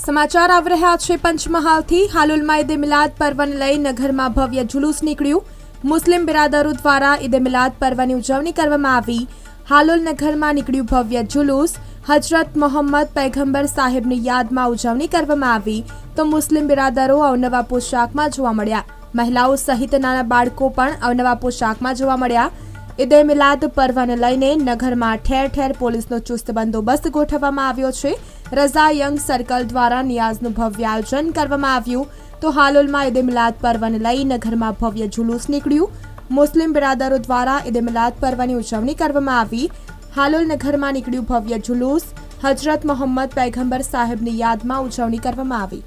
સમાચાર આવી રહ્યા છે પંચમહાલથી. હાલુલમાં ઈદે મિલાદ પર્વને લઈ નગરમાં ભવ્ય જુલુસ નીકળ્યું. મુસ્લિમ બિરાદરો દ્વારા ઈદે મિલાદ પર્વની ઉજવણી કરવામાં આવી. હાલોલ નગરમાં નીકળ્યું ભવ્ય જુલુસ. હજરત મોહમ્મદ પૈગંબર સાહેબની યાદમાં ઉજવણી કરવામાં આવી. તો મુસ્લિમ બિરાદરો અવનવા પોશાકમાં જોવા મળ્યા. મહિલાઓ સહિત નાના બાળકો પણ અવનવા પોશાકમાં જોવા મળ્યા. ઈદે મિલાદ પર્વને લઈને નગરમાં ઠેર ઠેર પોલીસનો ચુસ્ત બંદોબસ્ત ગોઠવવામાં આવ્યો છે. રઝા યંગ સર્કલ દ્વારા નિયાઝનું ભવ્ય આયોજન કરવામાં આવ્યું. તો હાલોલમાં ઈદે મિલાદ પર્વને લઈને નગરમાં ભવ્ય જુલુસ નીકળ્યું. મુસ્લિમ બિરાદરો દ્વારા ઈદ મિલાદ પર્વની ઉજવણી કરવામાં આવી. હાલોલ નગરમાં નીકળ્યું ભવ્ય જુલુસ. હજરત મોહમ્મદ પૈગંબર સાહેબની યાદમાં ઉજવણી કરવામાં આવી.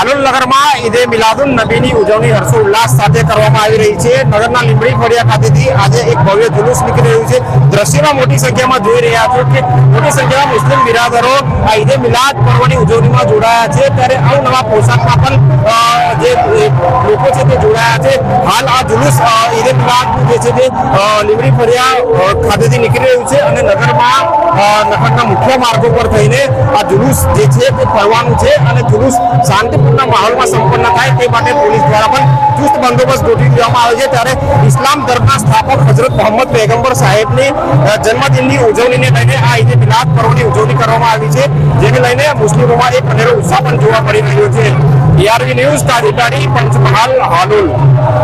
હાલોલ નગરમાં ઈદે મિલાદુન નબીની ઉજવણી હર્ષોલ્લાસ સાથે કરવામાં આવી રહી છે. નગરના લીંબડી ફળિયા ખાતેથી આજે એક ભવ્ય જુલુસ નીકળી રહ્યું છે. દ્રશ્યમાં મોટી સંખ્યામાં જોઈ રહ્યા છો કે મોટી સંખ્યામાં મુસ્લિમ બિરાદરો આ ઈદે મિલાદ પર્વની ઉજવણીમાં જોડાયા છે. ત્યારે અવનવા પોશાકમાં પણ જે લોકો છે તે જોડાયા છે. હાલ આ જુલુસ ઈદે જે છે તે લીમડી ફરિયા ખાતેથી નીકળી રહ્યું છે અને નગરમાં નગરના મુખ્ય માર્ગો પર થઈને આ જુલુસ જે છે તે ફરવાનું છે અને જુલુસ શાંતિપૂર્ણ માહોલમાં સંપન્ન થાય તે માટે પોલીસ દ્વારા પણ ચુસ્ત બંદોબસ્ત ગોઠવી દેવામાં આવે છે. ત્યારે ઇસ્લામ ધર્મના સ્થાપક હજરત મોહમ્મદ પૈગંબર સાહેબની જન્મદિનની ઉજવણીને લઈને આ ઈદે મિલાદ પર્વની ઉજવણી કરવામાં આવી છે. જેને લઈને મુસ્લિમોમાં એક અનેરો ઉત્સાહ પણ જોવા મળી રહ્યો છે. ટીઆરવી ન્યૂઝ ठिकाणी पंचमहाल हानोल